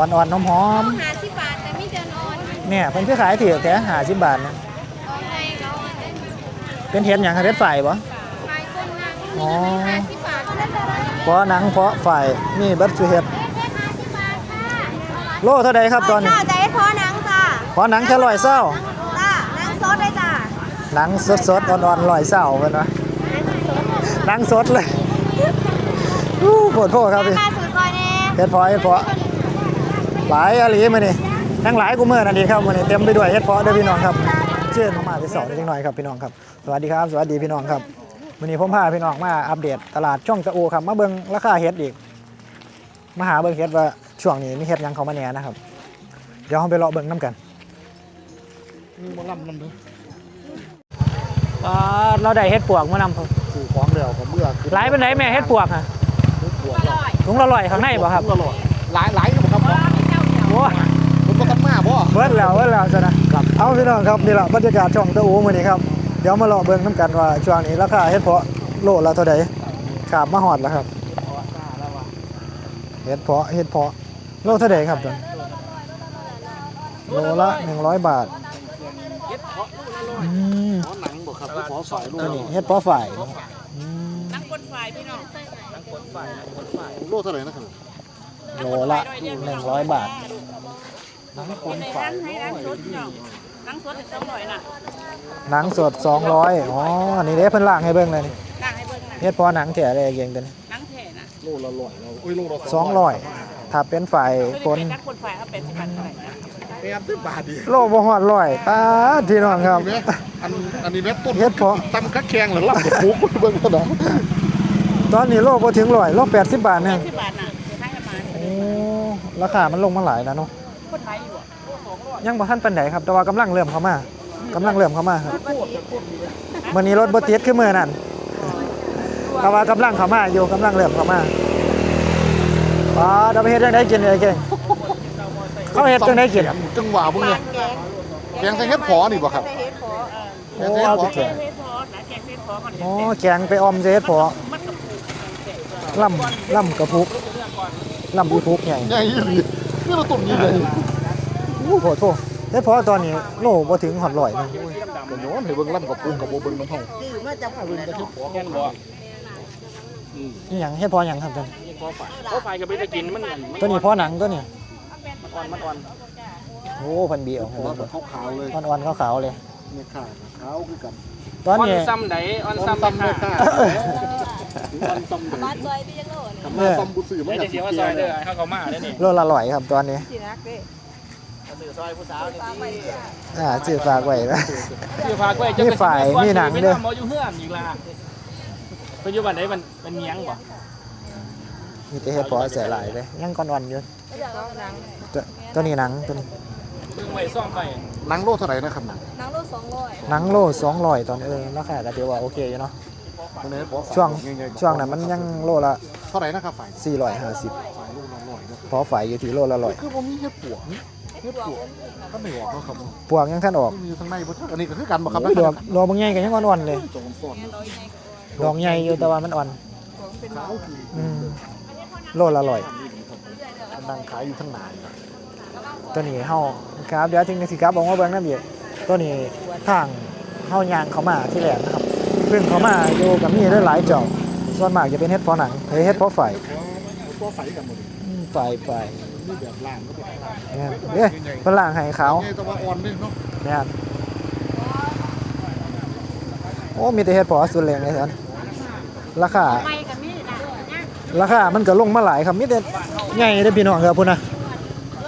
อ่อนๆหอมหาสิบบาทแต่ไม่เดินอ่อนๆเนี่ยเพิ่นคือขายถือแค่50บาทนะเอาไงเราอะได้เป็นเห็ดหยังคะเห็ดฝ่ายบ่ขายก้นนางอ๋อมีหาสิบบาทได้แต่ละเพราะหนังเพราะฝ่ายมีเบิดสุเห็ดเล็กๆห้าสิบบาทค่ะโลเท่าใดครับตอนนี้จ้าใจพอหนังจ้าเพราะหนังแค่ร้อยเศร้าจ้าหนังซดเลยจ้าหนังสดๆอ่อนๆร้อยเศร้าเพิ่นว่าหนังสดเลยอู้โคตรโพดครับพี่มาสู่ซอยแน่เฮ็ดเพาะเฮ็ดเพาะ หลายอะหลีมื้อนี้ทั้งหลายกูมื้อนั่นดีครับมื้อนี้เต็มไปด้วยเฮ็ดเพาะเด้อพี่น้องครับเชิญมาที่เสาจังหน่อยครับพี่น้องครับสวัสดีครับ สวัสดีพี่น้องครับมื้อนี้ผมพาพี่น้องมาอัปเดตตลาดช่องตะโอครับมาเบิ่งราคาเฮ็ดอีกมาหาเบิ่งเฮ็ดว่าช่วงนี้มีเฮ็ดหยังเข้ามาแหน่นะครับเดี๋ยวเราไปเลาะเบิ่งนํกันมีบ่ลำนำเด้ออ่าเราได้เฮ็ดปวกมานำสู่ของเดียวกับเมื่อคือหลายปานใดแม่เฮ็ดปวกฮะปวดแล้วถุงละร้อยข้างในบ่ครับตลอดหลายหลายครับครับ โอ้ย ผมบ่ทั นมาบ่เบิดแล้วเบิดแล้วจ้ะนะครับเอาพี่น้องครับนี่แหละบรรยากาศช่องตะอูมื้อนี้ครับเดี๋ยวมาเลาะเบิ่งน้ำกันว่าช่วงนี้ราคาเฮ็ดเพาะโลละเท่าใดขาบมาฮอดแล้วครับเฮ็ดเพาะเฮ็ดเพาะโลเท่าใดครับตอนโลละ100บาทอืมขอหนังบ่ครับขอสายลูกอันนี้เฮ็ดเพาะฝ่ายอืมโลเท่าไหร่นะครับโลละ100บาท หนังคนฝ่ายนังสดถึงสองร้อยน่ะหนังสด200อ๋ออันนี้เด้เพิ่นล่างให้เบิ่งเลยนี่นั่งให้เบิ่งน่ะเฮ็ดเพาะหนังแท้เลยเก่งตัวนี้นังแท่น่ะโลละร้อยแล้วโอ้ยโลละสองร้อยถ้าเป็นฝ่ายเคคยนไปนักคนฝ่ายเอาเป็นสิบบาทเท่าไหร่นะแปดสิบบาทดิโลบ่ฮอดร้อยตาพี่น้องครับแม่อันอันนี้แม่ต้นเฮ็ดเพาะ ตำคักแขงหรือลำกับปุ๊กเบิ่งเท่านั้นตอนนี้โลบ่ถึงร้อยโล80 บาทหนึงสิบบาทน่ะคือให้ประมาณโอ้ราคามันลงมาหลายแล้วเนาะ ยยังบ่ทันปานใดครับ แต่ว่ากำลังเริ่มเข้ามากำลังเริ่มเข้ามาครับมื้อนี้รถบ่ติดคือมื้อนั้นแต่ว่ากำลังเข้ามาอยู่กำลังเริ่มเข้ามาอ๋อเดี๋ยวไปเฮ็ดจังได๋กินเอ้ยเก่งเขาเฮ็ดจังได๋กินจังหวะพวกเนี่ยแกงใส่เฮ็ดพอนี่บ่ครับโอ้เอาไปแกงเฟซพอนะแกงเฟซพอก่อนอ๋อแกงไปออมเฮ็ดพอมันกับปูล่ำล่ำกระพุกล่ำอีพุกใหญ่ใหญ่อีหลีนี่เราต้นใหญ่โอ้โหโทษแต่พอตอนนี้โลบ่ถึงหอดร้อยนึงก็ย้อนให้เบิ่งลำกับปุ๊กกับบ่เบิ่งน้ำเฮามาจับเบิ่งแต่เฮ็ดพอแค่นบ่นี่หยังเฮ็ดพอหยังครับตัวนี้พอฝ่ายพอฝ่ายก็ไม่ได้กินมันมันตัวนี้พอหนังตัวนี้มันอ่อนมันอ่อนโอ้เพันบีออกหัวแบบขาวๆเลยอ่อนๆขาวๆเลยเนี่ยขาขาวคือกันตอนนี้ซ้ำไหนอ่อนซ้ำซ้ำซ้ำเลเลยยค่ะค่ะซ้ำซ้ำเลยบ้านซอยพี่ยังโลเลยทำมาซ้ำบุษือมันเดี๋ยวเดี๋ยวว่าซอยเด้อให้เขาเขามาได้นี่โลละร้อยครับตอนนี้ สินักเด้สื่อซอยผู้สาวนี่ตามไปจ้าอ่าชื่อฝากไว้นะ คือพาไว้มีฝ่ายมีหนังเด้อหมออยู่เฮือนอีกล่ะปัจจุบันไหนมันเป็นเมียงบ่มีแต่เฮ็ดพอเสียหลายเลยยังก่อนอ่อนอยู่ไม่อยากเอาหนังตัวตัวนี้หนังตัวนี้เพิ่งไว้ซ่อมไปหนังโลเท่าไหร่นะครับหนังหนังโลสองร้อยหนังโล200ตอนเออราคาก็ถือว่าโอเคอยู่เนาะมันเนี่ยพอช่วงช่วงนั้นมันยังโลละเท่าไหร่นะครับฝ่าย450ฝ่ายลูกน้องหน่อยนะพอฝ่ายอยู่ที่โลละร้อยคือผมมีเห็ดปวก เห็ดปวกก็ไม่ออกแล้วครับพวกยังท่านออกมีทั้งในบ่อันนี้ก็คือกันบ่ครับโอ้ยดอกดอกบางใหญ่ก็ยังอ่อนๆเลย จงสอนดอกใหญ่อยู่แต่ว่ามันอ่อนขาวคืออืมโลละร้อยนั่งขายอยู่ทั้งนานตัวนี้เฮาครับเดี๋ยวถึงสิครับบอกว่าเบิ่งน้ำเบียตัวนี้ทางเฮายางเขามาที่แหลมนะครับซึ่งเขามาอยู่กับมีได้หลายเจ้าส่วนมากจะเป็นเฮ็ดเพอหนังเฮ้ยเฮ็ดเพอไฟตัวใสกันหมดอืมไฟไฟ นี่แบบล่างก็เป็นล่างเนี่ยเอ้ยฝรั่งให้ขาวไงแต่ว่าอ่อนด้วยเนาะเนี่ยโอ้มีแต่เฮ็ดเพอสุดแรงเลยท่านราคาไปกับนี่นะราคามันก็ลงมาหลายครับมีแต่ใหญ่เด้อพี่น้องครับพุ่นนะ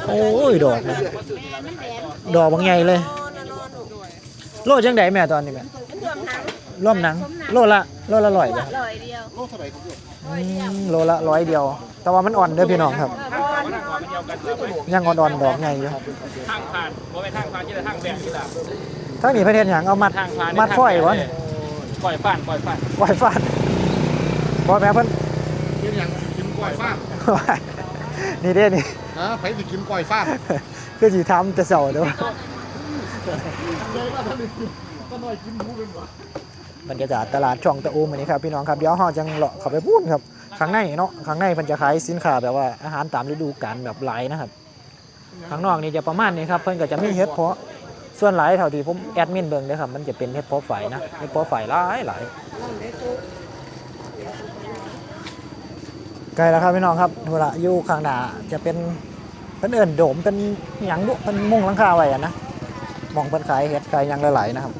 โอ้ยดอกนะดอกบางใหญ่เลย โลจังไดแม่ตอนนี้แม่รวมหนังร่วมหนังโลละโลละร้อยบ่ร้อยเดียวโลเท่าไหร่ครับพี่อืมโลละร้อยเดียวแต่ว่ามันอ่อนเด้อพี่น้องครับ ยังอ่อนๆดอกใหญ่อยู่ทางผ่านบ่ไปทางผ่านที่ละทางแบกที่ละทั้งนี้ประเทศหยังเอามัดทางผ่านมัดฝ้อยวะเนี่ยปล่อยผ่านปล่อยผ่านปล่อยฟาดบ่แม่เพิ่นกินอย่างกินกล้อยฟ้านี่เด้นี่นะไปสิกินกล้อยฟ้าคือสิทำแต่เช้าเด้อใหญ่มากท่านนี่ก็น้อยกินหมูเป็นบ่บรรยากาศตลาดช่องตะอูมอันนี้ครับพี่น้องครับเดี๋ยวเฮาจังเลาะเข้าไปพูดครับ ข้างในเนาะข้างในเพิ่นจะขายสินค้าแบบว่าอาหารตามฤดูกาลแบบหลายนะครับข้างนอกนี่จะประมาณนี้ครับเพิ่นก็จะมีเฮ็ดเพาะส่วนหลายเท่าที่ผมแอดมินเบิ่งเด้ครับมันจะเป็นเฮ็ดเพาะไฟนะเฮ็ดเพาะไฟหลายหลายใกลแล้วครับพี่น้องครับเวลาอยู่ข้างหน้าจะเป็นเพิ่นเอิ้นโดมเป็นหยังบุเพิ่นมุ่งลังคาไว้อะนะมองเพิ่นขายเฮ็ดขายยังหลายๆนะครับ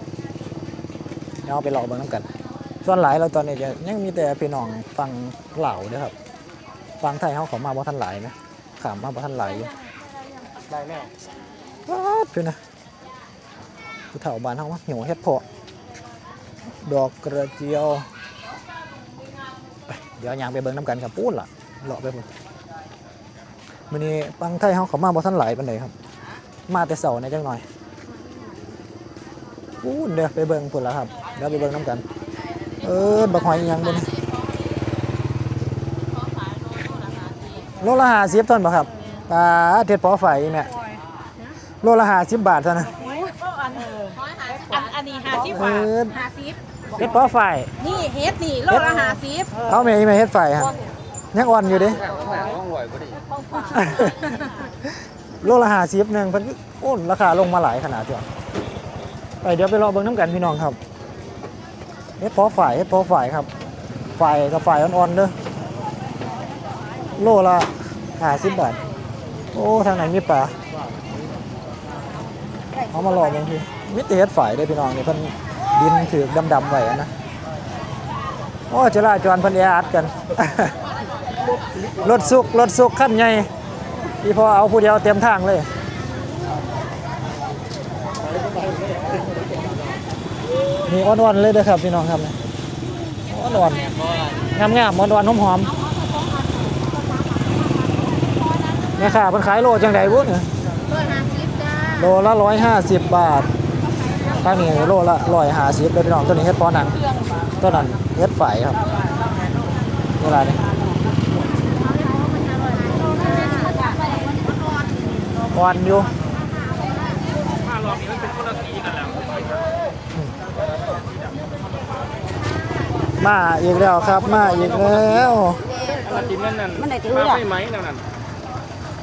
เดี๋ยวเอาไปรอเบิ่งนํกัน ส่วนหลายเราตอนนี้จะยังมีแต่พี่น้องฟังเหล่าเด้อครับฟังไทยเฮาเขามาบ่ทันหลายนะขามมาบ่ทันหลายอยู่ได้แน่ป๊าดเพื่อนนะผู้เฒ่าบ้านเฮาว่าหิวเฮ็ดเพาะดอกกระเจียวไปเดี๋ยวยางไปเบิ่งน้ำกันครับปูนล่ะเลาะไปพุ่นมื้อนี้ปังไทยเฮาเขามาบ่ทันหลายปานใดครับ มาแต่เช้าในจังหน่อยปูนเด้อไปเบิ่งพุ่นล่ะครับเดี๋ยวไปเบิ่งน้ำกัน เออบักหอยอีหยังบ่นี่โลละ50ต้นบ่ครับปลาเทศพอไฟแม่โลละ50บาทเท่านั้นอันอันนี้ห้าสิบเอบาทอห้าสิบเฮ็ดพอไฟนี่เฮ็ดนี่โลละห้าสิบเอาแม่อีแม่เฮ็ดไฟฮะยังอ่อนอยู่เดิโลละ50นึงเพิ่นโอ้ราคาลงมาหลายขนาดจ้ะไปเดี๋ยวไปรอเบิ่งน้ำกันพี่น้องครับ เฮ็ดพอไฟเฮ็ดพอไฟครับไฟกับไฟอ่อนๆเด้อโลละ50บบาท โอ้ทางไหนมีปลาเอามาหลอเบิ่งพี่มิตรเฮ็ดไฟเด้พี่น้องนี่เพิ่นดินถือดำๆไว้นะโอ้จราจรเพันแออัดกันรถสุกรถสุกขั้นใหญ่พี่พอเอาผู้เดียวเต็มทางเลย มีอ่อนๆเลยเด้อครับพี่น้องครับอ่อนๆงามๆอ่อนๆหอมๆแม่ค้าเพิ่นขายโลจังไดบุเนี่ยโลละห้าสิบจ้าโลละร้อยห้าสิบบาททางนี้โลละร้อยห้าสิบเลยพี่น้องตัวนี้เฮ็ดปอหนังตัวนั้นเฮ็ดไฝครับเวลานี้อ่อนอยู่ ถ้ารอบนี้มันเป็นคนละสีกันแล้ว มาอีกแล้วครับ มาอีกแล้วถ้ากินนั่นนั่นมันได้ถือปลาอะไฟไหมนั่นนั่น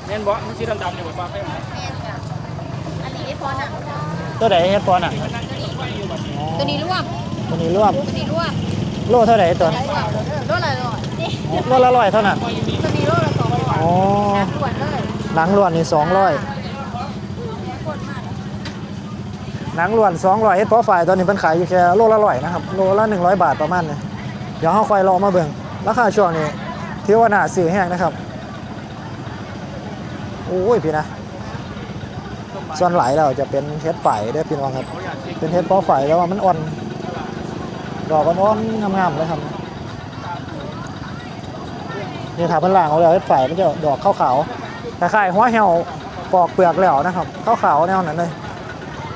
แน่นบ่มันสีดำๆเนี่ยบ่ปลาไฟไหมอันนี้พอหนังตัวไหนเฮ็ดปอหนังตัวนี้รวมตัวนี้รวมตัวนี้รวมโลเท่าไหร่ตัวโลละร้อยนี่โลละร้อยเท่านั้นตัวนี้โลละสองร้อยอ๋อด่วนเลยหนังล้วนนี่สองร้อยหนังล้วนสองร้อยเฮ็ดเพราะฝ่ายตอนนี้มันขายอยู่แค่โลละร้อยนะครับโลละหนึ่งร้อยบาทประมาณนี้ เดี๋ยวเราคอยรอมาเบิ่งราคาช่วงนี้ถือว่าน่าซื้อแห้งนะครับโอ้ยพี่นะ ส่วนไหลเราจะเป็นเฮ็ดฝ่ายด้พี่น้องครับ เป็นเฮ็ดเพาะฝ่ายแล้วว่ามันอ่อนดอกอ่อนๆงามๆเลยครับนี่ถาเป็นล่างเอาแล้วเฮ็ดฝ่ายมันจะดอกขาวๆคล้ายๆหัวเหี่ยวปอกเปลือกแล้วนะครับขาวๆแนวนั้นเลย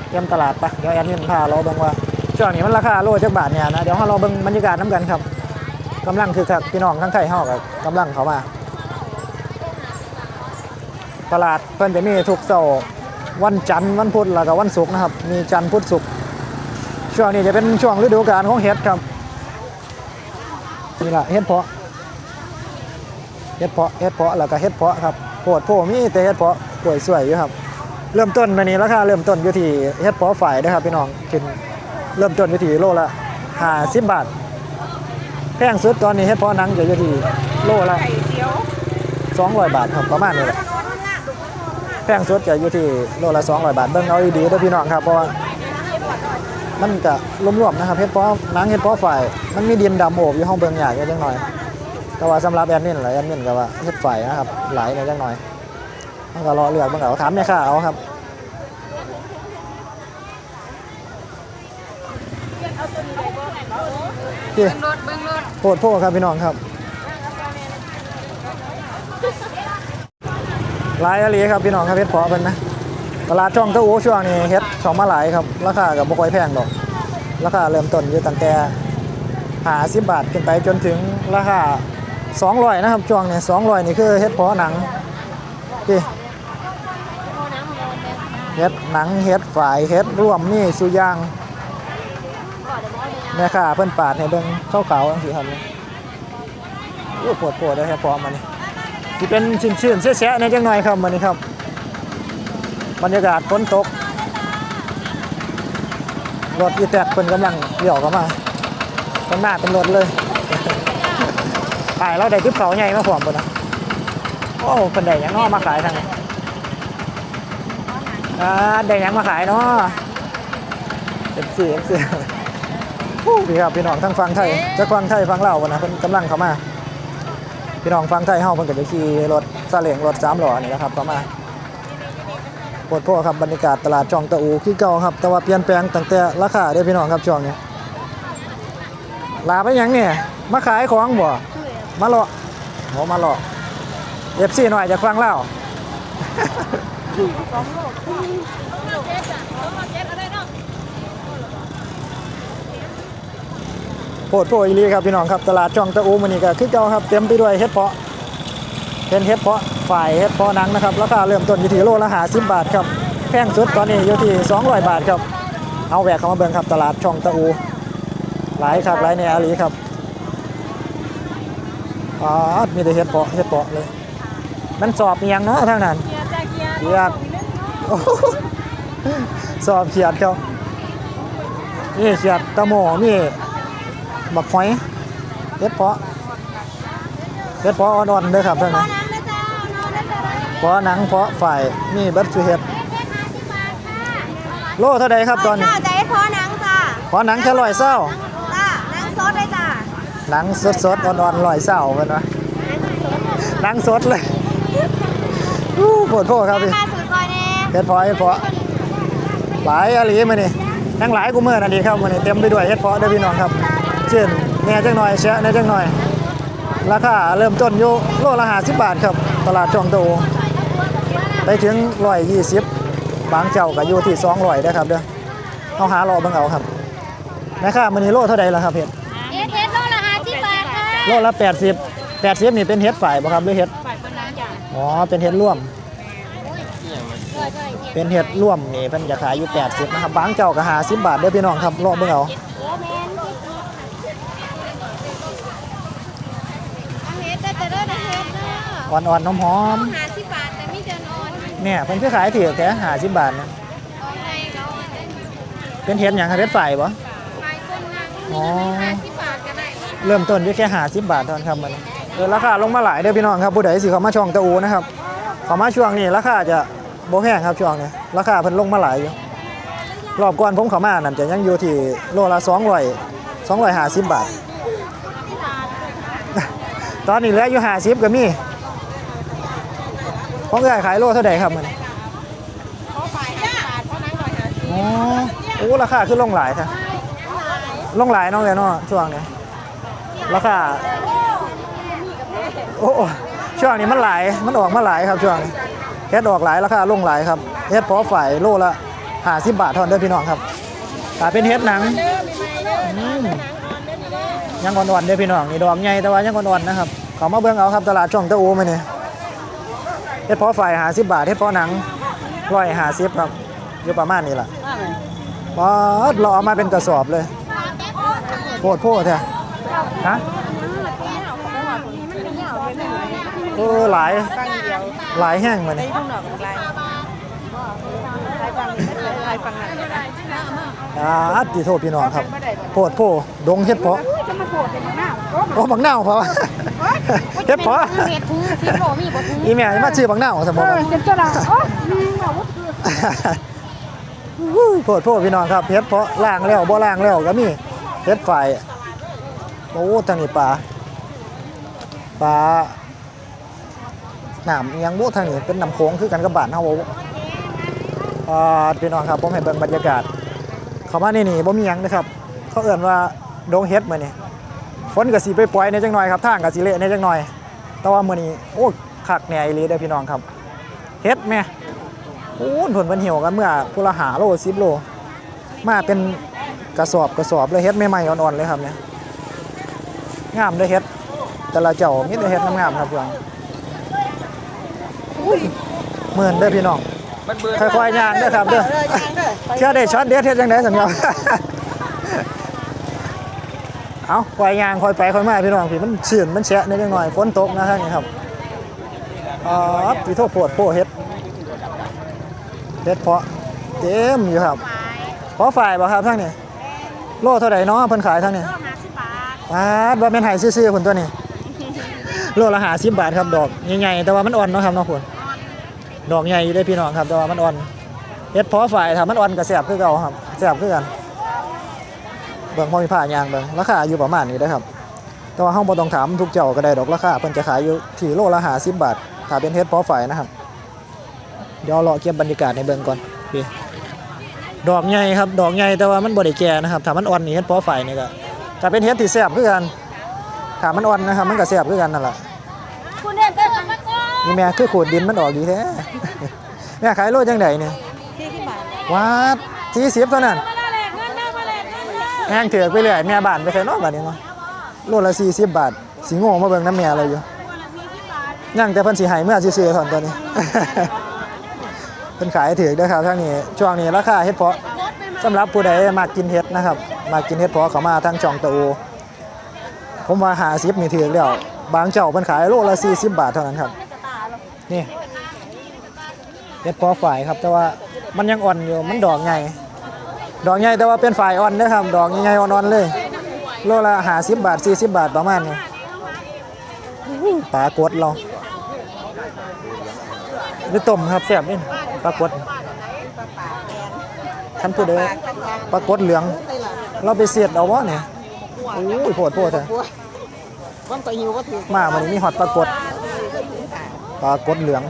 เตรียมตลาดปะเดี๋ยวแอดมินพาเราเบิ่งว่าช่วงนี้มันราคาโลจักบาทเนี่ยนะเดี๋ยวเราเบิ่งบรรยากาศน้ำกันครับ กำลังคือคักพี่น้องทั้งไทยเฮากับกำลังเขามา ตลาดเพิ่นจะมีทุกเสาร์วันจันทร์วันพุธแล้วก็วันศุกร์นะครับ มีจันทร์พุธศุกร์ช่วงนี้จะเป็นช่วงฤดูกาลของเห็ดครับนี่แหละเห็ดเพาะเห็ดเพาะเห็ดเพาะแล้วก็เห็ดเพาะครับโพดโพมีแต่เห็ดเพาะกล้วยสวยอยู่ครับ เริ่มต้นมานี้ราคาเริ่มต้นอยู่ที่เห็ดเพาะฝ่ายนะครับพี่น้องกินเริ่มต้นอยู่ที่โลละ50บาท แพงสุดตอนนี้เห็ดเพาะหนังจะอยู่ที่โลละ200 บาทครับประมาณนี้แหละแพงสุดจะอยู่ที่โลละ200 บาทเบิ่งเอาดีๆเด้อพี่น้องครับเพราะว่ามันก็รวมๆนะครับเฮ็ดเพาะหนังเฮ็ดเพาะฝ่ายมันมีดินดำโอบอยู่ห้องเบิ่งใหญ่ก็จังหน่อยก็ว่าสำหรับแอดมินหลายแอดมินก็ว่าเฮ็ดฝ่ายนะครับหลายในจังหน่อยมันก็รอเลือกบิ่งเอถามแม่ค้าเอาครับพี่รถเบิ้งรถ โพดโพดครับพี่น้องครับหลายอะไรครับพี่น้องครับเฮ็ดเพาะเพิ่นนะตลาดช่องเต้าหู้ช่วงนี้เฮ็ดช่องมาหลายครับ ราคากับบ่ค่อยแพงดอก ราคาเริ่มต้นอยู่ตั้งแต่50บาทขึ้นไปจนถึงราคา200นะครับช่วงนี้200นี่คือเฮ็ดเพาะหนังพี่เฮ็ดหนังเฮ็ดฝายเฮ็ดร่วมนี่สุอยาง แม่ค้าเพิ่นปาดให้เบิ่งขาวๆจังซี่ครับโอ้ปวดปวดเลยครับพอมานี่สิเป็นชื้นๆแซะๆในจังหน่อยครับมื้อนี้ครับ บรรยากาศฝนตกรถอีแตกเพิ่นกำลังเลี้ยวเข้ามาข้างหน้าเป็นรถเลยขายเราได้ทิปเขาใหญ่มาพร้อมเพิ่นนะโอ้เพิ่นได้หยังเนาะมาขายทางนี้อ่าได้หยังมาขายเนาะเอฟซีเอฟซี พี่ครับพี่น้องทั้งฟังไทยจะฟังไทยฟังลาวบ่นะเพิ่นกำลังเข้ามา พี่น้องฟังไทยเฮาเพิ่นก็จะขี่รถซาเล้งรถสามล้อนี่แหละครับเข้ามาปวดโพครับบรรยากาศตลาดจองตะอูคือเก่าครับ แต่ว่าเปลี่ยนแปลงตั้งแต่ราคาเด้อพี่น้องครับช่วงนี้ลาไปหยังเนี่ยมาขายของบ่มาเลาะโหมาเลาะ FC หน่อยจากฟังเล่าว โพดโพอีหลีครับพี่น้องครับตลาดจองตะอูมันนี่ก็คือเก่าครับเต็มไปด้วยเห็ดเพาะเป็นเห็ดเพาะฝ่ายเห็ดเพาะหนังนะครับราคาเริ่มต้นอยู่ที่โลละ50บาทครับแพงสุดตอนนี้อยู่ที่200บาทครับเอาแหวกเข้ามาเบิ่งครับตลาดช่องตะอูหลายครับหลายแนวอีหลีครับอ๋อมีแต่เห็ดเพาะเห็ดเพาะเลย มันสอบอหยังเนาะทางนั้นเขียดโอ้โหสอบเขียดครับนี่เขียดตะโมมี บักหอยเฮ็ดเพาะเฮ็ดเพาะอ่อนๆเด้อครับท่านนะเพาะหนังเพาะฝ่ายนี่เบัดสุเฮ็ดโลเท่าใดครับตอนนี้จ้าใจพอนังจ้าเพาะหนังแค่ร้อยเศร้าจ้านังซดเลยจ้าหนังสดๆอ่อนๆร้อยเศร้าเพิ่นว่าหนังสดเลยอู้โพดโพครับพี่มาสู่ซอยแน่เฮ็ดเพาะเฮ็ดเพาะหลายอะหลีมื้อนี้ทั้งหลายกูมื้อนั่นดีครับมื้อนี้เต็มไปด้วยเฮ็ดเพาะเด้อพี่น้องครับเช่นแหน่จังหน่อยแชะแหน่จังหน่อย ราคาเริ่มต้นอยู่โลละ50บาทครับ ตลาดจองโตไปถึง120บางเจ้าก็อยู่ที่200เด้อครับเด้อเอาหารอเบิ่งเอาครับแม่ค้ามื้อนี้โลเท่าใดล่ะครับเฮ็ดเฮ็ดเฮ็ดโลละห้าสิบบาทค่ะโลละ80 80นี่เป็นเฮ็ดฝ่ายบ่ครับหรือเฮ็ดฝ่ายคนนั้นจ้าอ๋อเป็นเฮ็ดร่วม เป็นเฮ็ดร่วมนี่เพิ่นจะขายอยู่80นะครับบางเจ้าก็50บาทเด้อพี่น้องครับรอเบิ่งเอา เฮ็ดแต่แต่เด้อเฮ็ดเด้ ออ่อนๆหอมห้าสิบบาทแต่มีแต่นอนๆเนี่ยเพิ่นคือขายถือแค่50บาทนะเอาไงเราได้เป็นเฮ็ดหยังครับเฮ็ดฝ่ายบ่ขายคนนังอ๋อห้าสิบบาทก็ได้เริ่มต้นอยู่แค่50บาทเท่านั้นครับมันเออราคาลงมาหลายเด้อพี่น้องครับผู้ใดสิเข้ามาช่องตะอูนะครับเข้ามาช่วงนี้ราคาจะบ่แพงครับช่วงนี้ราคาเพิ่นลงมาหลายอยู่รอบก่อนผมเข้ามานั่นจะยังอยู่ที่โลละ200 250บาท ตอนนี้เหลืออยู่50ก็มี ของเอ้อยขายโลเท่าใดครับมันเขาฝ่ายห้าบาทเพราะนังร้อยห้าสิบอ๋อโอ้ราคาขึ้นลงหลายค่ะลงหลายเน้องเลยเนาะช่วงนี้ราคาโอ้โอ้ช่วงนี้มันหลายมันออกมาหลายครับช่วงนี้เฮ็ดออกหลายราคาลงหลายครับเฮ็ดพอฝ่ายโลละ50บาทเท่านั้นเด้อพี่น้องครับถ้าเป็นเฮ็ดหนังอืมยังอ่อนๆเด้อพี่น้องนี่ดอกใหญ่แต่ว่ายังอ่อนๆนะครับเขามาเบิ่งเอาครับตลาดช่องตะอูมาเนี่ย เฮ็ดพอฝ่าย50บาทเฮ็ดพอหนัง150ครับอยู่ประมาณนี้ล่ะปอดเราเอามาเป็นกระสอบเลยโพดโพดแท้ฮะเออหลายหลายแห้งมันนี่อ่าติโทษพี่น้องครับโพดโพดงเฮ็ดเพาะโอ้บักนาวเพราะว่า เฮ็ดเพาะเฮ็ดถือที่บ่มีบ่ถืออีแม่มาชื่อบักนาวสมบูรณ์เจ็บจะละโอ้มีแบบว่าวู้โพดโพดพี่น้องครับเฮ็ดเพาะล่างแล้วบ่ล่างแล้วก็มีเฮ็ดฝ่ายโอ้ทางนี้ปลาปลาน้ำอิหยังบ่ทางนี้เป็นน้ำโขงคือกันกับบ้านเฮาบ่อ่าพี่น้องครับผมให้เบิ่งบรรยากาศ เข้ามาในนี่บ่มีหยังนะครับ เขาเอิ่นว่าดงเฮ็ดมื้อนี้ ฝนก็สิไปปล่อยในจังหน่อยครับทางก็สิเละในจังหน่อย แต่ว่ามื้อนี้โอ้คักแหน่อีหลีเด้อพี่น้องครับเฮ็ดแม่โอ้ยผลเป็นเหี่ยวกันเมื่อพุละหาโลสิบโล มาเป็นกระสอบกระสอบเลยเฮ็ดใหม่ๆอ่อนๆเลยครับเนี่ยงามเลยเฮ็ด แต่ละเจ้ามีแต่เฮ็ดงามๆครับเพื่อนอุ้ยหมื่นเด้อพี่น้องมันเบื่อค่อยๆย่างเด้อครับเด้อเชื่อได้ช็อตเด็ดเฮ็ดจังได๋สัญญา เอาค่อยย่างค่อยไปค่อยมาพี่น้องพี่มันชื้นมันแฉะนิดหน่อยฝนตกนะท่านนี่ครับอ๋อพี่โทษโพดโพเฮ็ดเฮ็ดเพาะเต็มอยู่ครับเพาะฝ่ายบ่ครับทั้งนี้โลเท่าไหร่เนาะเพิ่นขายทั้งนี้ห้าสิบบาทบาทว่าแม่นให้ซื่อๆพุ่นตัวนี้โลละ50บาทครับดอกใหญ่ๆแต่ว่ามันอ่อนเนาะครับเนาะพุ่นดอกใหญ่อยู่เด้อพี่น้องครับแต่ว่ามันอ่อนเฮ็ดเพาะฝ่ายถ้ามันอ่อนก็แซ่บคือเก่าครับแซ่บคือกัน เบิ่งพอมีผ้ายางเบิ่งราคาอยู่ประมาณนี้นะครับ แต่ว่าเฮาบ่ต้องถามทุกเจ้าก็ได้ดอกราคาเพิ่นจะขายอยู่ที่โลละ50บาทถ้าเป็นเฮ็ดเพาะฝ่ายนะครับ เดี๋ยวรอเก็บบรรยากาศให้เบิ่งก่อนพี่ดอกใหญ่ครับดอกใหญ่แต่ว่ามันบ่ได้แก่นะครับถ้ามันอ่อนนี่เฮ็ดเพาะฝ่ายนี่ก็จะเป็นเฮ็ดที่แซ่บคือกันถ้ามันอ่อนนะครับ มันก็แซ่บคือกันนั่นแหละคุณเด่นเป็นมาก่อนนี่แม่คือขูดดินมันออกดีแท้แม่ขายโลจังไดเนี่ยสี่สิบบาทวัด40เท่านั้น แห้งเถือกไปเรื่อยแม่บ้านไปใส่นอกบ้านนี้มาโลละ40บบาทสิโง่มาเบิ่งน้ำแม่อะไรอยู่ยังแต่เพิ่นสิให้เมื่อซื่อๆเท่านั้นตัวนี้เพิ่นขายเถือกเด้ครับทางนี้ช่วงนี้ราคาเฮ็ดเพาะสำหรับผู้ใดมักกินเฮ็ดนะครับมักกินเฮ็ดเพาะเขามาทางช่องตะโอผมว่า50นี่ถือกแล้วบางเจ้าเพิ่นขายโลละ40บบาทเท่านั้นครับนี่เฮ็ดเพาะฝ่ายครับแต่ว่ามันยังอ่อนอยู่มันดอกใหญ่ ดอกใหญ่แต่ว่าเป็นฝ่ายอ่อนนะครับ ดอกใหญ่ๆอ่อนๆเลยโลละ50บาท40บาทประมาณนี้อู้ปลากดเราหรือต้มครับแซ่บนี่ปลากดท่านผู้ใดปลากดเหลือง เราไปเสียดเอาวะเนี่ยโอ้ยโพดโพดเถอะมันไปหิวก็ถือมาวันนี้มีฮอตปลากดปลากดเหลือง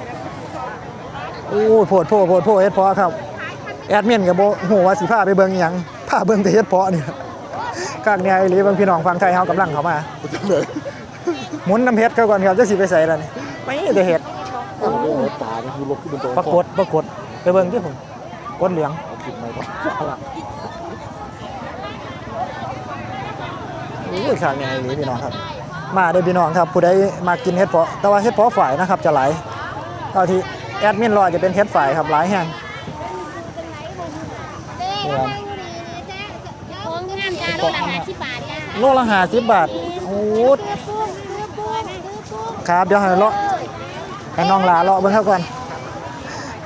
โอ้ยโพดโพดโพดโพดเฮ็ดเพาะครับ แอดมินกับโบโหว่าสิพาไปเบิ่งอิหยังพาเบิ่งแต่เฮ็ดเพาะเนี่ยข้างเนี่ยไอ้หลีเบิ่งพี่น้องฟังไทยเฮากำลังเข้ามาจังเลยหมุนน้ำเฮ็ดเขาก่อนครับจะสิไปใส่แล้วนี่ไม่แต่เฮ็ดโอ้โหตาเนี่ยคือลบขึ้นบนโต๊ะปรากฏปรากฏไปเบิ่งที่ผมกดเหลืองเอาผิดไหมวะโอ้ยข้างเนี่ยไอ้หลีพี่น้องครับ มาเด้อพี่น้องครับผู้ใดมากินเฮ็ดเพาะแต่ว่าเฮ็ดเพาะฝ่ายนะครับจะหลายเท่าที่แอดมินรอจะเป็นเฮ็ดฝ่ายครับหลายแห่ง เด้ของงานจ้าโลละห้าสิบบาทจ้าโลละ50บาทโอ้ยครับเดี๋ยวให้เลาะให้น้องหลาเลาะเบิ่งเขาก่อน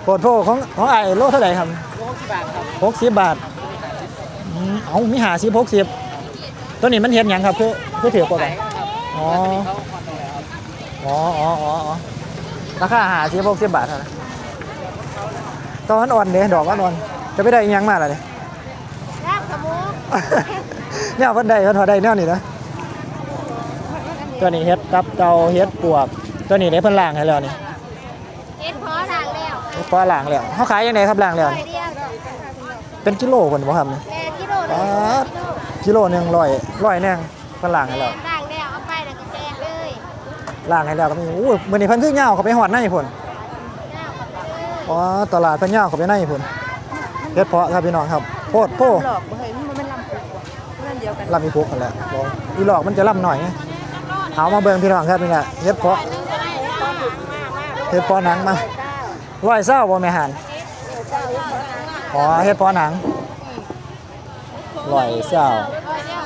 โปรดโพของของไอ้โลเท่าไหร่ครับ60บาทอืมเอ้ามี50 60ตัวนี้มันเฮ็ดหยังครับคือคือถือกว่ากันอ๋ออ๋ออ๋ออ๋ออ๋อราคา50 60บาทเท่านั้นตอนอ่อนเด้ดอกอ่อนๆจะไปได้อีหยังมาล่ะเนี่ยลาบขมุก เนี่ยเพิ่นได้เพิ่นพอได้แนวนี้นะตัวนี้เฮ็ดตับเตาเฮ็ดปวก ตัวนี้ได้เพิ่นล้างให้แล้วนี่เอ็ดพอทางแล้วเฮ็ดพอล้างแล้วเฮาขายยังไงครับล้างแล้วร้อยนี่เดียวเป็นกิโลเพิ่นบ่ครับนี่แม่กิโลปาดกิโลหนึงร้อยร้อยแน่งเพิ่นล้างให้แล้วต่างแล้วเอาไปแล้วก็แจกเลยล้างให้แล้วก็มีอู้มื้อนี้เพิ่นคือยาวเข้าไปฮอดในพุ่นเจ้ากับเลยอ๋อตลาดเพิ่นยาวเข้าไปในพุ่นเฮ็ดเพาะครับพี่น้องครับโพดโพหลอกบ่เฮ้ ดียวกันลำอีพุกนั่นแหละบ่อีหลอกมันจะลำหน่อยไงเอามาเบิ่งพี่น้องครับนี่แหละเฮ็ดเพาะนึงก็ได้แล้วก็ถึงมากมากเฮ็ดเพาะหนังมาร้อยเศร้าบ่แม่หันอ๋อเฮ็ดเพอหนังลอยเศร้า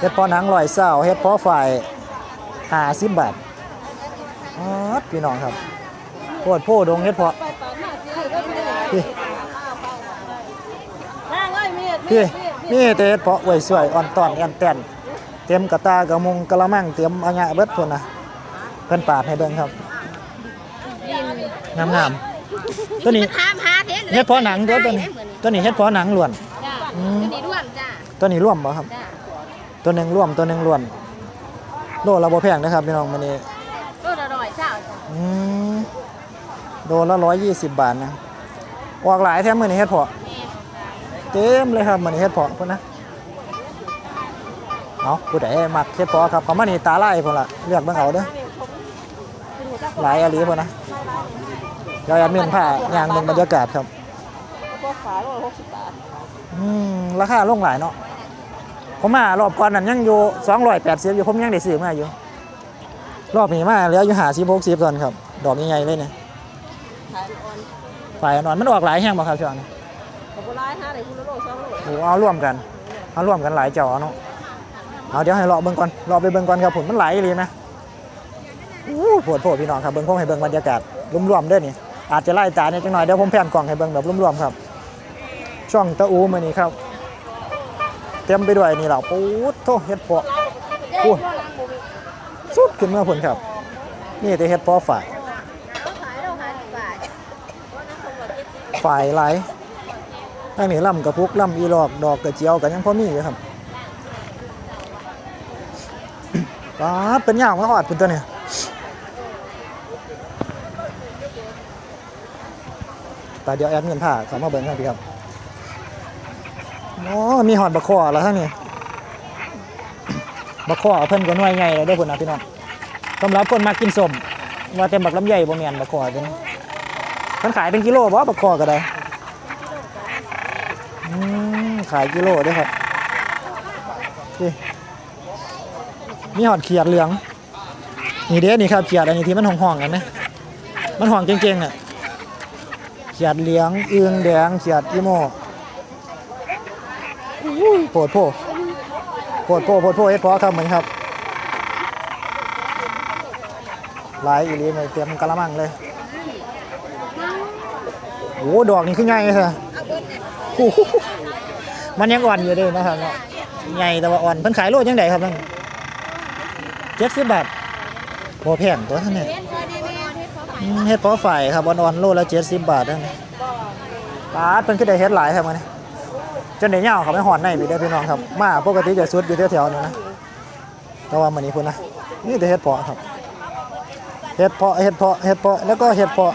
เฮ็ดเพอหนังลอยเศร้าเฮ็ดเพอฝ่ายห้าสิบบาทอ๋อพี่น้องครับโพดโพดงเฮ็ดเพาะพี่นางเอ้ย มีดพี่นี่แต่เฮ็ดเพาะไว้สวยอ่อนตอนแอนแตนเต็มกระตากระมุงกระมังเต็มอัญะเบิดพุ่นน่ะเพิ่นปาดให้เบิ่งครับงามๆตัวนี้ถามหาเด้เฮ็ดเพาะหนังเด้อตัวนี้ตัวนี้เฮ็ดเพาะหนังล้วนจ้าอืมตัวนี้ร่วมจ้าตัวนี้ร่วมบ่ครับจ้าตัวหนึ่งร่วมตัวหนึ่งร่วนโลละบ่แพงนะครับพี่น้องมันนี่โลละร้อยเจ้าจ้าอืมโลละร้อยยี่สิบบาทนะออกหลายแถมมือนี้เฮ็ดเพาะ เต็มเลยครับมือนี้เฮ็ดเพาะพุ่นนะเอาผู้ใดมักเฮ็ดเพาะครับเขามานี่ตาไล่พุ่นละเลือกเบิ่งเอาเด้อหลายอลีพุ่นนะเดี๋ยวแอดมินพายางเบิ่งบรรยากาศครับก็ขายโลละหกสิบบาทอืมราคาลงหลายเนาะผมมารอบก่อนนั้นยังอยู่280อยแปดสิบอยู่ผมยังได้ซื้อมาอยู่ รอบนี้มาเหลืออยู่หาสิบหกสิบตอนครับ ดอกใหญ่ๆเลยเนี่ยฝ่ายอ่อนมันออกหลายแห้งบ่ครับช่วงนี้ กับโบราณฮะได้คุณโลสองโลโอ้เอาร่วมกันเอาร่วมกันหลายเจ้าเนาะเอาเดี๋ยวให้รอเบิ่งก่อนรอไปเบิ่งก่อนครับผมมันไหลเลยนะอู้ปวดโผพี่น้องครับเบิ่งคงให้เบิ่งบรรยากาศรวมๆด้อนี่อาจจะไล่ตาเนี่ยจังหน่อยเดี๋ยวผมแพนกล่องให้เบิ่งแบบรวมๆครับ ช่องตะอูมือนี้ครับ เต็มไปด้วยนี่เหล่าปูดโตเฮ็ดพอ้สุดขึ้นเมื่อผลครับ นี่แต่เฮ็ดพาะฝ่ายฝ่ายหลายอันนี้ล่ำกระพุกล่ำอีหลอกดอกกระเจียวกันยังพอมีอยู่ครับป๊าดเป็นอย่างมาหอดเป็นตัวเนี่ยแต่เดี๋ยวแอดเงินผ่าเขามาเบิ่งกันพี่ครับโอ้มีหอดบะคอแล้วท่านนี่บะคอเพิ่นก็น่วยใหญ่เลยได้อพุ่นนะพี่น้องสำหรับคนมากินสมว่าแต่บักลำไยบ่แม่นบะคอเด้อเพิ่นขายเป็นกิโลบ่บะคอก็ได้ ขายกิโลด้อครับนี่มีหอดเขียดเหลือง นี่เด้นี่ครับเขียดอันนี้ที่มันห่องๆกันนะมันห่องเก่งๆอะเขียดเหลืองเอืองแดงเขียดอีโมโปวดโพโปวดโพโปวดโพเอ็ดพอครับเหมือนครับหลายอีหลีเลยเตรียมกะละมังเลยโอ้ดอกนี่คือไงใช่โอ้โหม นยังอ่อนอยู่เด้นะครับเนาะใหญ่แต่ว่าอ่อนเพิ่นขายโลจังไดครับนั่นเจ็ดสิบบาทโอแพงตัวท่านเนี่ยอืมเฮ็ดเพอฝ่ายครับอ่อนๆโลละเจ็ดสิบบาทนั่นปาดเป็นขึ้นได้เฮ็ดหลายครับมันนี่จนได้เหย่าเขาไม่หอนในพี่ได้อพี่น้องครับ มาปกติจะสุดอยู่แถวๆนี้นะแต่ว่ามันนี้พุ่นนะนี่แต่เฮ็ดเพาะครับเฮ็ดเพาะเฮ็ดเพาะเฮ็ดเพาะแล้วก็เฮ็ดเพาะ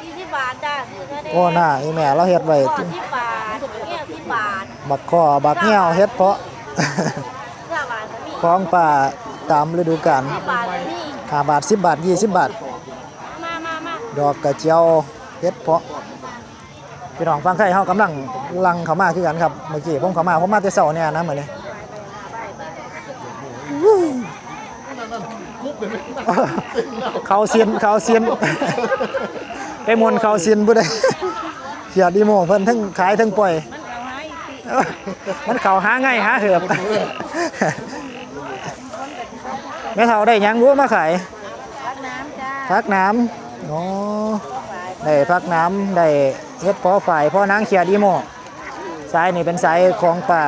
สี่สิบบาทจ้าโอ้หน้าอีแม่เราเฮ็ดไว้ สิบบาทเงี้ยสิ บบาทบักข้อบักเหี่ยวเฮ็ดเพาะห้าบาทก็มีของป่าตามฤดูกาลสิบบาทก็มีห้าบาทสิบบาทยี่สิบบาท มามามาดอกกระเจียวเฮ็ดเพาะพี่น้องฟังไข่เฮากำลังลังเขามาคือกันครับเมื่อกี้ผมเขามาผมมาแต่เช้าเนี่ยนะมื้อนี้คุบเลยไหมเขาเซียนเขาเซียนไปมนต์เขาเซียนบ่ได้เขียดดีโมเพิ่นทั้งขายทั้งปล่อย มัน เขาหาง่ายหาเหือบแม่เฒ่าได้หยังบ่มาขายพักน้ำจ้าพักน้ำอ๋อได้พักน้ำได้เฮ็ดพอฝ่ายพอนางเขียดอีโมสายนี่เป็นสายของป่า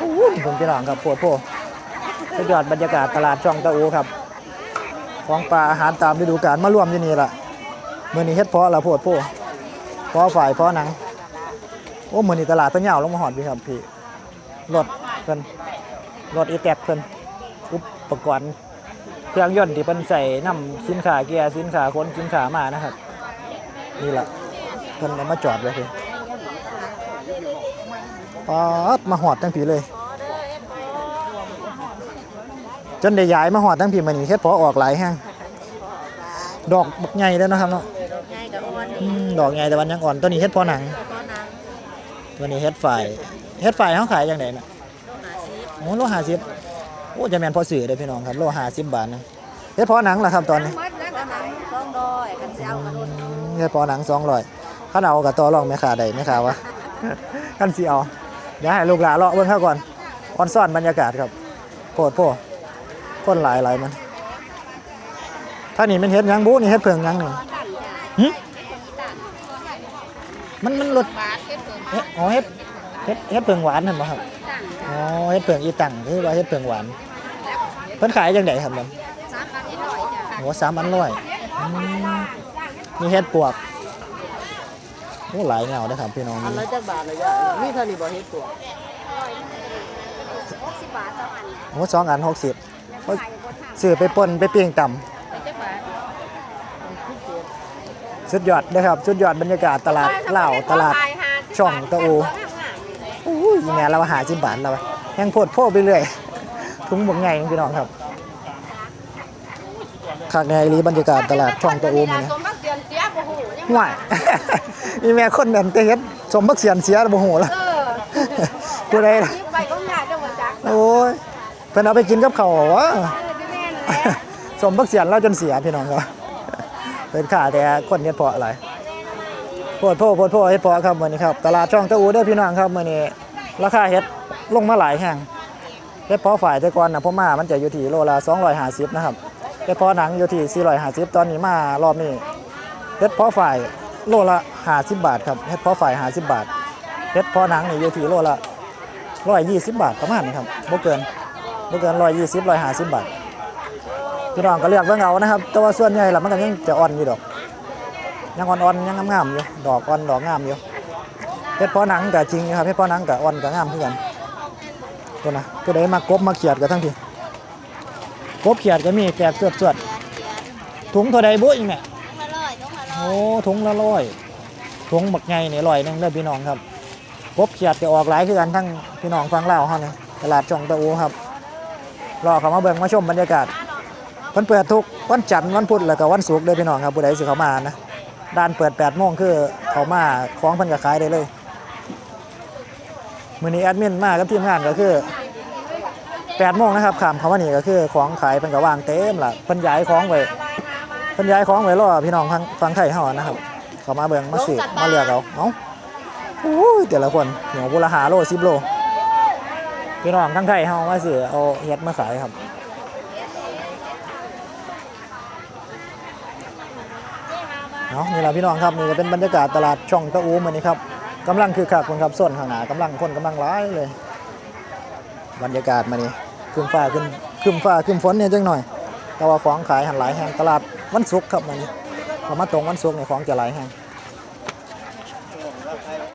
อู้ยผมพี่น้องครับปวดโพสุดยอดบรรยากาศตลาดช่องตะอูครับ ของป่าอาหารตามฤดูกาลมารวมอยู่นี่ล่ะมื้อนี้เฮ็ดเพาะละโพดโพพอฝ่ายพอหนัง โอ้มื้อนี้ตลาดตะเหยาวลงมาฮอดพี่ครับพี่รถเพิ่นรถอีแตกเพิ่นอุปกรณ์เครื่องยนต์ที่เพิ่นใส่นำสินค้าเกียร์สินค้าคนสินค้ามานะครับ นี่แหละเพิ่นเอามาจอดไว้คือป๊าดมาหอดทั้งผีเลย จนได้ย้ายมาหอดทั้งผีมันนี่เฮ็ดพอออกหลายแห้งดอกบักใหญ่แล้วนะครับเนาะไงกับอ้วนอืมดอกใหญ่แต่วันยังอ่อนตัวนี้เฮ็ดพอหนังก็นัง ตัวนี้เฮ็ดฝ่ายเฮ็ดฝ่ายเขาขายจังไดน่ะโลหะสิบโอ้โลห้าสิบโอ้จะแม่นพอซื้อเด้อพี่น้องครับโลห้าสิบบาทนะเฮ็ดพอหนังล่ะครับตอนนี้มัดแล้วก็หนังสองดอยกันเจ้ากันเงินพอหนังสองร้อยข้าเอากับตัวรองแม่ขาได้แม่ขาวะกันสิเอาเดี๋ยวให้ลูกหลานเลาะเบิ่งเข้าก่อนออนซ่อนบรรยากาศครับโพดโพคนหลายหลายมันถ้านี่มันเฮ็ดหยังบูนี่เฮ็ดเพิงหยังนี่หึมันมันรสบาท เก็บเงินเอ๊ะอ๋อเฮ็ดเฮ็ดเฮ็ดเพิงหวานเห็นบ่ครับอ๋อเฮ็ดเพิงอีตังคือว่าเฮ็ดเพิงหวานเพิ่นขายจังไดครับมันสามบาทนิดหน่อยจ้ะโอ้สามอันร้อยอืมมีเฮ็ดปวกโอ้หลายแนวนะครับพี่น้องอันละจักบาทเลยย่านี่เท่านี้บ่เฮ็ดตัวหกสิบบาทสองอันโอ้สองอันหกสิบซื้อไปป่นไปเปียงต่ไปเจ้าบาทำสุดยอดนะครับสุดยอดบรรยากาศตลาดเหล้าตลาด ช่องตะอูอู้ยแม่เราหาสิบบาทเรายังโพดโพดไปเรื่อยถุงบวงไงพี่น้องครับขากในรีบรรยากาศตลาดช่องตะอูมอนี่สมบัติเตียนเสียบ่หูยังห่วยมีแม่คนนั้นแต่เฮ็ดสมบักเสียนเสียบ่ฮู้ละเออผู้ใดล่ะไปก็ง่ายจังหวัดจักโอ้ยเพิ่นเอาไปกินกับข้าววะเออที่แม่นแหละสมบักเสียนเราจนเสียพี่น้องครับเป็นข่าแต่คนเฮ็ดเพาะอะไร โพดโพดโพดโพดเฮ็ดพาะครับมื้อนี้ครับตลาดช่องตะอูเด้อพี่น้องครับมื้อนี้ราคาเฮ็ดลงมาหลายแห่งเฮ็ดพาะฝ่ายแต่ก่อนน่ะผมมามันจะอยู่ที่โลละ250นะครับเฮ็ดพาะหนังอยู่ที่ 450 ตอนนี้มารอบนี้เฮ็ดพาะฝ่ายโลละ50บาทครับเฮ็ดพาะฝ่าย50บาทเฮ็ดพอหนังนี่อยู่ที่โลละ120 บาทประมาณนี้ครับบ่เกินบ่เกิน120 150บาทพี่น้องก็เลือกเบิ่งเอานะครับ แต่ว่าส่วนใหญ่ล้วมันก็ยังจะอ่อนอยู่ดอก ยังอ่อนๆยังงามๆอยู่ดอกอ่อนดอกงามอยู่เฮ็ดพอหนังก็จริงครับเฮ็ดพอหนังก็อ่อนก็งามคือกันตัวนะตัวใดมากบมาเขียดก็ทั้งทีกบเขียดก็มีแตกสวดถุงเท่าใดบุอีกแม่ต้องละร้อยต้องละร้อยโอ้ถุงละร้อยถุงบักใหญ่นี่ร้อยหนึงเด้อพี่น้องครับกบเขียดก็ออกหลายคือกันทั้งพี่น้องฟังเล่าเฮานี่ตลาดช่องตะอูครับรอเขามาเบิ่งมาชมบรรยากาศเพิ่นเปิดทุกวันจันทร์วันพุธแล้วก็วันศุกร์เด้อพี่น้องครับผู้ใดสิเขามานะ ด้านเปิด8โมงคือเขามาของเพิ่นก็ขายได้เลยมื้อนี้แอดมินมากับทีมงานก็คือ8โมงนะครับขามเขามานี่ก็คือของขายเพิ่นก็วางเต็มล่ะเพิ่นย้ายของไว้เพิ่นย้ายของไว้รอพี่น้องฟังฟังไทยเฮานะครับ เขามาเบิ่งมาซื้อมาเลือกเอาเอ้าโอ้ยแต่ละคนเหนียวบุละหาโล10โลพี่น้องทั้งไทยเฮามาซื้อเอาเฮ็ดมาขายครับ เนาะนี่ล่ะพี่น้องครับนี่ก็เป็นบรรยากาศตลาดช่องตะอูมันนี้ครับกำลังคือคักคนครับส่วนข้างหน้ากำลังคนกำลังหลายเลย บรรยากาศมื้อนี้ครึ้นฟ้าครึ้มครึ้นฟ้าครึ้นฝนเนี่ยจังหน่อย แต่ว่าของขายหันหลายแห่งตลาดวันศุกร์ครับมันนี้พอมาตรงวันศุกร์เนี่ยของจะหลายแห่ง